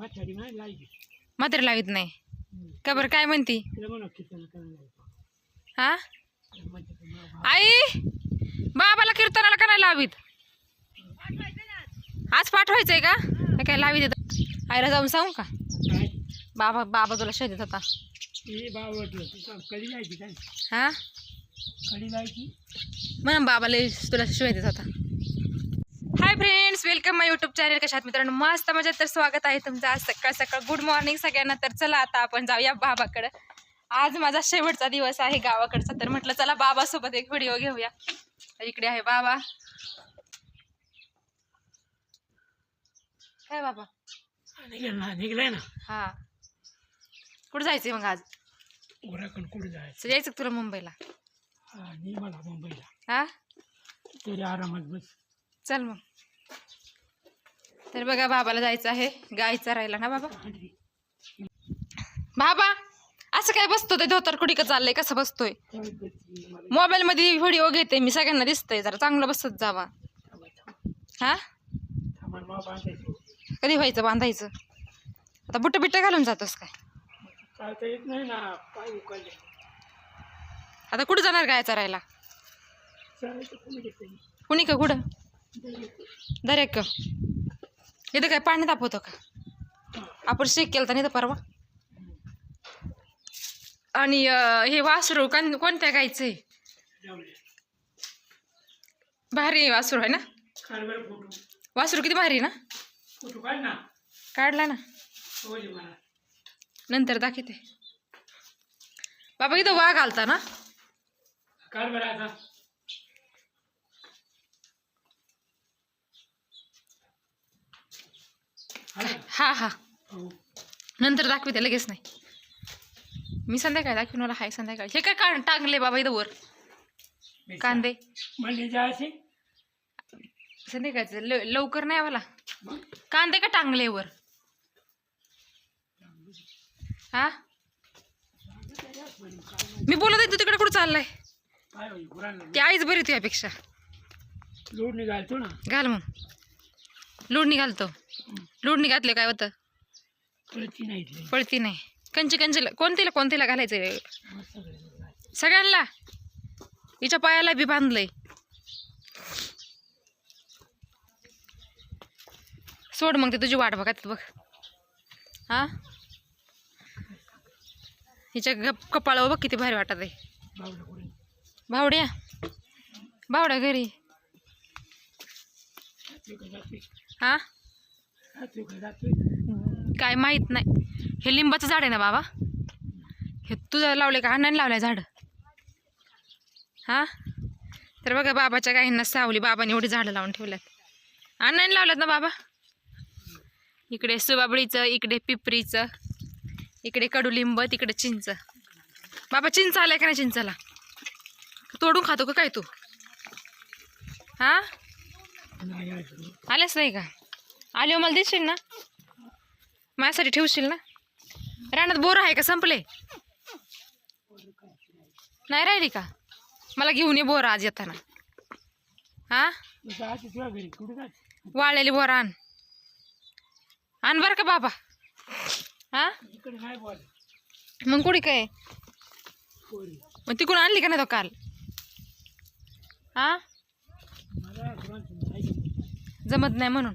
म्हातारी नाही मात्र लावित नाही. का बरं? काय म्हणती? तिला म्हणा कीर्तन करायला हा? आई! बाबाला कीर्तनाला का नाही लावीत? आज पाठवायचंय का? हे. काय लावी देत आईला जाऊन सांगू का? काय? बाबा बाबा तुला शोधत होता. ती बावटलं तू का कधी जायची काय? हा? कधी म्हणून बाबाला तुला शोधत होता. Hi friends welcome my YouTube channel. कशात मित्रांनो? मस्त मजा तर स्वागत आहे तुमचं आज सकाळ सकाळ. गुड मॉर्निंग सगळ्यांना. तर चला आता आपण जाऊया बाबाकडं. आज माझा शेवटचा दिवस आहे गावाकडचा. तर म्हटलं चला बाबासोबत एक व्हिडिओ घेऊया. तर इकडे आहे बाबा. काय बाबा. निघेल ना निघलाय ना. हा. कुठं जायचंय मग आज? कुठे जायचं? यायचं का तुला मुंबईला? हा मला मुंबईला. हा? तरी आरामात बस. चल मग. तर बघा बाबाला जायचं आहे. गाय चरायला ना बाबा? बाबा असं काय बसतो ते धोतर कुठे का चाललंय कसं बसतोय? मोबाईल मध्ये व्हिडिओ घेते मी सगळ्यांना दिसतंय. जरा चांगलं बसत जावा. हा? कधी व्हायचं बांधायचं? आता बुट्ट बिट्ट घालून जातोस काय? आता कुठं जाणार गाय चरायला कोणी का कुठं? दरेक. इथं काय पाणी तापवतो का? आपण शेक केलं नाही तर परवा. आणि हे वासरू कोण कोणत्या गायचं आहे? भारी वासरू आहे ना? वासरू किती भारी आहे ना? काढला ना. नंतर दाखवते. बाबा इथं वाघ आलता ना काढ बरं आता हा? हा. नंतर दाखवते लगेच नाही. मी संध्याकाळी दाखवून मला हाय संध्याकाळी. हे काय काढ टांगले बाबा इथं वर? कांदे. म्हणजे संध्याकाळचं. ल- लवकर नाही मला कांदे का टांगले वर? हा? मी बोलत आहे तू तिकडे कुठं चाललाय? ती आईच बरी तुझ्यापेक्षा लोड निघालतो ना. घाल मग. लोडणी घालतो. लोडणी घातले काय होतं? कळती नाही इथले. पळती नाही. कंची कंचीला कोणतीला कोणतीला घालायचं सगळे सगळ्यांना? हिच्या पायाला बी बांधलंय. सोड मग ते तुझी वाट बघत बघ. हा? हिच्या गप कपाळावर बघ किती भारी वाटत आहे. बावडा भावड्या? भावड्या घरी. हा? काय माहीत नाही. हे लिंबाचं झाड आहे ना बाबा? हे तुझं लावले का? अण्णाने लावलंय झाड. हा? तर बघा बाबाच्या गाईंना सावली बाबाने एवढी झाडं लावून ठेवल्यात. अण्णाने लावल्यात ना बाबा? इकडे सुबाबळीचं इकडे पिपरीचं इकडे कडुलिंब तिकडे चिंच. बाबा चिंच आलाय का नाही चिंचाला? तोडून खातो का काय तू? हा. आलेच नाही का? आले हो, मला देशील ना? माझ्यासाठी ठेवशील ना? रानात बोर आहे का? संपले. नाही राहिली का? मला घेऊन ये बोर आज येताना. हा? वाळलेली बोर आण. आण बरं का बाबा. हा? मग कुठे काय? मग तिकडून आणली का नाही तो काल? हा? जमत नाही म्हणून.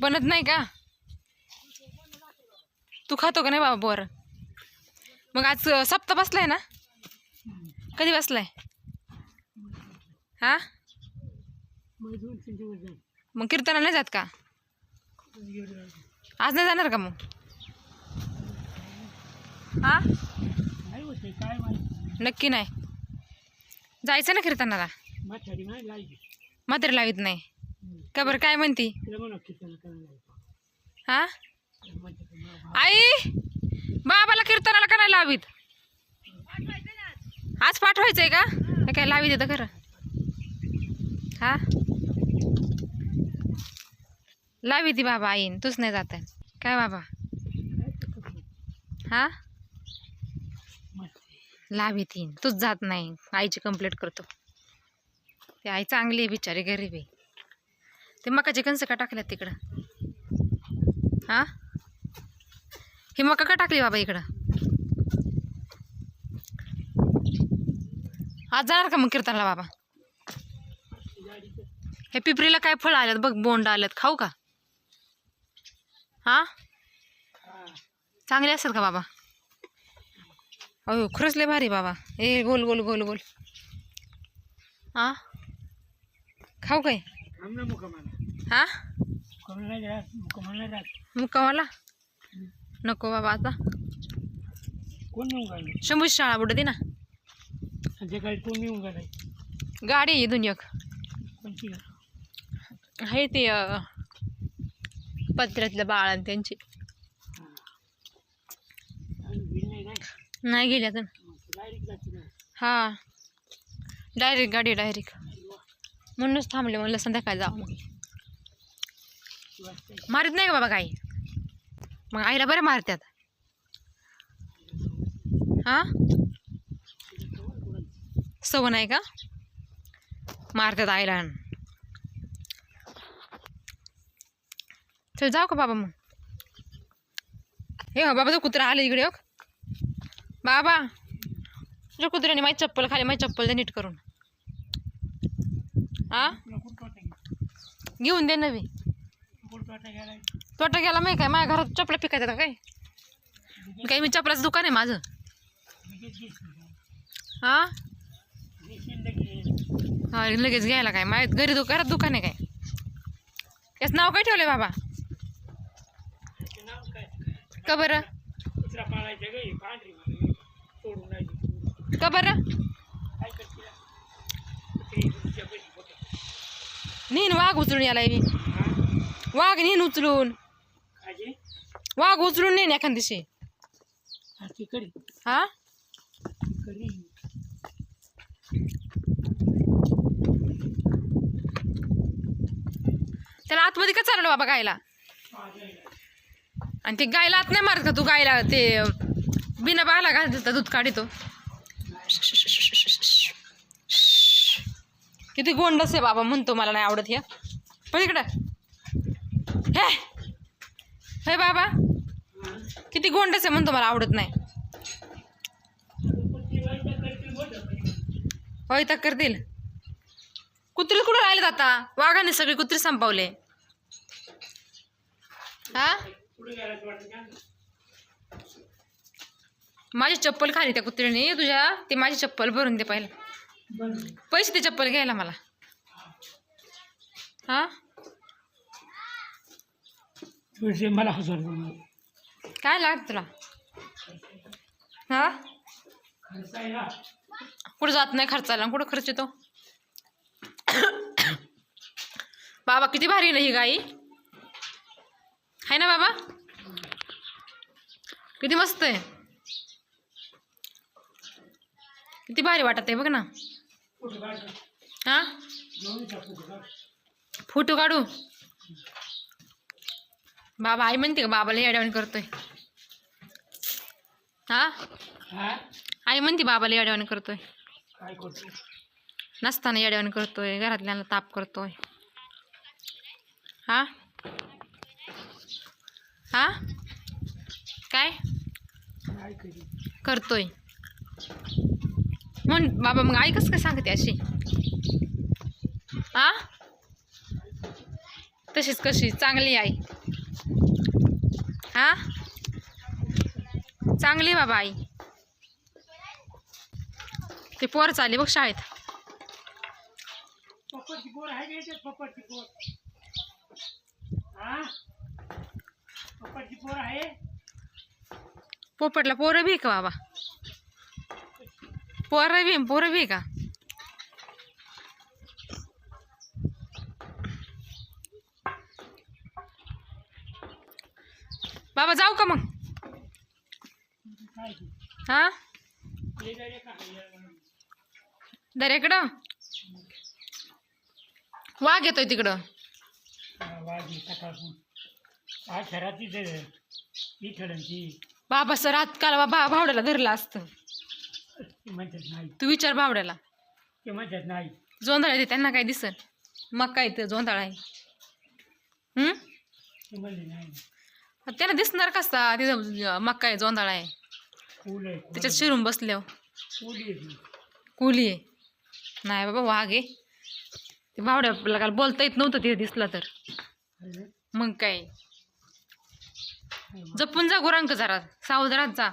बनत नाही का? तू खातो का नाही बाबा बोर? मग आज अं, सप्ताह बसलाय ना? कधी बसलाय? हा? मग दोन तीन दिवस जाईल मग कीर्तनाला नाही जात का? आज नाही जाणार का मग? हा? नक्की नाही. जायचं ना कीर्तनाला? म्हातारी लावित नाही. का बरं? काय म्हणती? हा? आई! बाबाला कीर्तनाला का नाही लावीत? आज पाठवायचंय का? काय लावी देतं खरं? हा? लावी ती बाबा आईन तूच नाही जात आहे. काय बाबा? हा? लावी तीन तूच जात नाही. आईची कंप्लेंट करतो. ते आई चांगली आहे बिचारी गरीब आहे. ते मकाचे कणसं का टाकल्यात तिकडं? हा? ही मका का टाकली बाबा इकडं? आज जाणार का मग कीर्तनला बाबा? हे पिपरीला काय फळ आल्यात बघ बोंड आल्यात. खाऊ का? हा? चांगले असतात का बाबा? अहो खरंच लय भारी बाबा. ए गोल गोल गोल गोल. हा? खाऊ काय? हा? मुक्कामाला नको बाबा आता. शंभूची शाळा बुडत ना. गाडी आहे इथून एक. आहे ते पत्र्यातल्या बाळ आणि त्यांची नाही गेली ना. हा. डायरेक्ट गाडी डायरेक्ट. म्हणूनच थांबले म्हणलं संध्याकाळी जाऊ मग. नाही का बाबा काही? मग आईला बरं मारतात हां? सव नाही का? मारतात आईला. चल जाऊ का बाबा मग? हे हो बाबा तो कुत्रा आला इकडे हो. बाबा तुझ्या कुत्र्याने माझी चप्पल खाली माझी चप्पल दे नीट करून. हा घेऊन दे नवी. तोटा गेला माहिती काय? माझ्या घरात चपला पिकायचं काय? काही मी चपलाचं दुकान आहे माझं. हां हा लगेच घ्यायला काय? माझ्या घरी दु घरात दुकान आहे काय? याचं नाव काय ठेवलंय बाबा? काय का बरं? का बरं काय करते कुत्री तुमच्या पैसे फोटो नीन वाघ उचलून याला मी वाघ नीन उचलून. वाघ उचलून नेन एखाद दिवशी. हा हा? त्याला आतमध्ये का चालवलं बाबा गायला? आणि ते गायला आत नाही मारत का तू? गायला ते बिना बायला घालत दूध काढितो किती गोंडस आहे बाबा म्हणतो मला नाही आवडत हे. पण इकडं. हे. हे बाबा. किती गोंडस आहे म्हणतो मला आवडत नाही. होय तर करतील. कुत्री कुठं राहिलेत आता? वाघाने सगळे कुत्री संपवले. हा? माझी चप्पल खाली त्या कुत्रीने तुझ्या. ते माझी चप्पल भरून दे पहिला. पैसे ते चप्पल घ्यायला मला. हा? मला हजार काय लागत तुला? हा? कुठं जात नाही खर्चाला कुठं खर्च येतो? बाबा किती भारी ना ही गाई. आहे ना बाबा? किती मस्त आहे. किती भारी वाटत आहे बघ ना. हा? फोटो काढ. बाबा आई म्हणते का बाबाला येड्यावानी करतोय. हा? हा? आई म्हणते बाबाला येड्यावानी करतोय. नसताना येड्यावानी करतोय घरातल्यांना ताप करतोय. हा? हा? काय? काय करी करतोय. म्हण बाबा मग आई कसं काय सांगते अशी हा तशीच कशी चांगली आई हा चांगली बाबा आई ते पोर चालली बघ शाळेत पोपटला पोरं बी आहे का बाबा पोरं बी पोरं बी का बाबा जाऊ का मग? हा? दर्याकडं वाघ येतोय तिकडं बाबा सर रात काल बा भावड्याला धरलं असतं ते म्हणतात नाही. तू विचार भावड्याला ते म्हणतात नाही. जोंधळ आहे ते त्यांना काय दिसन मग काय ते जोंधळ आहे. हम्म? ते म्हणले नाही. त्याला दिसणार कसता तिथं मक्का आहे जोंधळा आहे. फुल आहे त्याच्यात शिरून बसल्यावर. फुल आहे ती. कुली आहे. नाही बाबा वाघ आहे. ते आपल्याला काल बोलता येत नव्हतं तिथे दिसला तर? मग काय? जपून जा गुरांक जरा. सावधानात जा.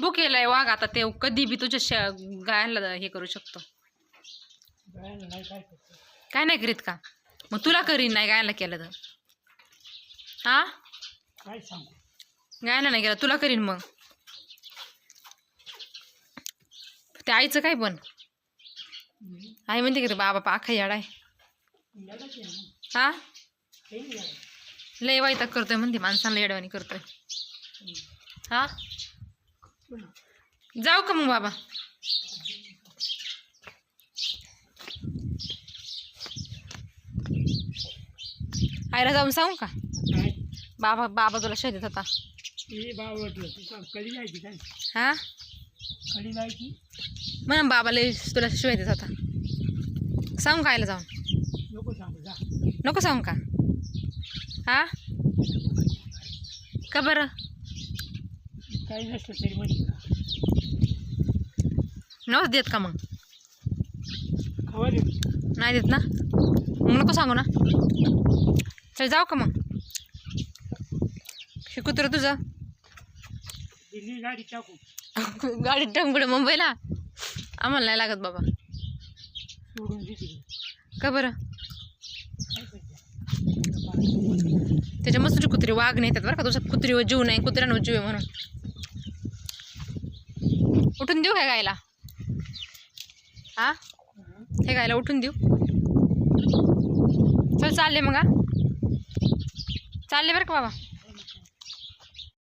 बुक केलाय वाघ आता ते कधी बी तुझ्या श गायला हे करू शकतो. काय नाही करीत का? मग तुला करीन नाही गायला केलं तर. हा? काय सांगू? गायला नाही केलं तुला करीन मग. ते आईचं काय पण. आई म्हणते की बाबा पाखा याड आहे. हा. लय वाईटाक करतोय म्हणते माणसाला येडवानी करतोय. हा? जाऊ का मग बाबा? आईला जाऊन सांगू का? बाबा बाबा तुला शोधत होता. हा? म्हणून बाबाला तुला शोधत होता. सांगू का आईला जाऊन? नको सांगू का? हा? का बरं? काही तरी म्हणजे नव्हतं देत का मग? खवा नाही देत ना? मग नको सांगू ना. चल जाऊ का मग? हे कुत्र तुझं. दिल्ली गाडी टाकू. गाडीत टाकून मुंबईला? आम्हाला नाही लागत बाबा. सोडून का बरं? काय करते? त्याच्या मस्त कुत्री वाघ नेतात बरं का? तुझा कुत्रीवर जीव नाही कुत्र्यांवर जीव आहे म्हणून. उठून देऊ हे गायला? हा हे गायला उठून देऊ. चल चालले मग हा चालले बरं का बाबा.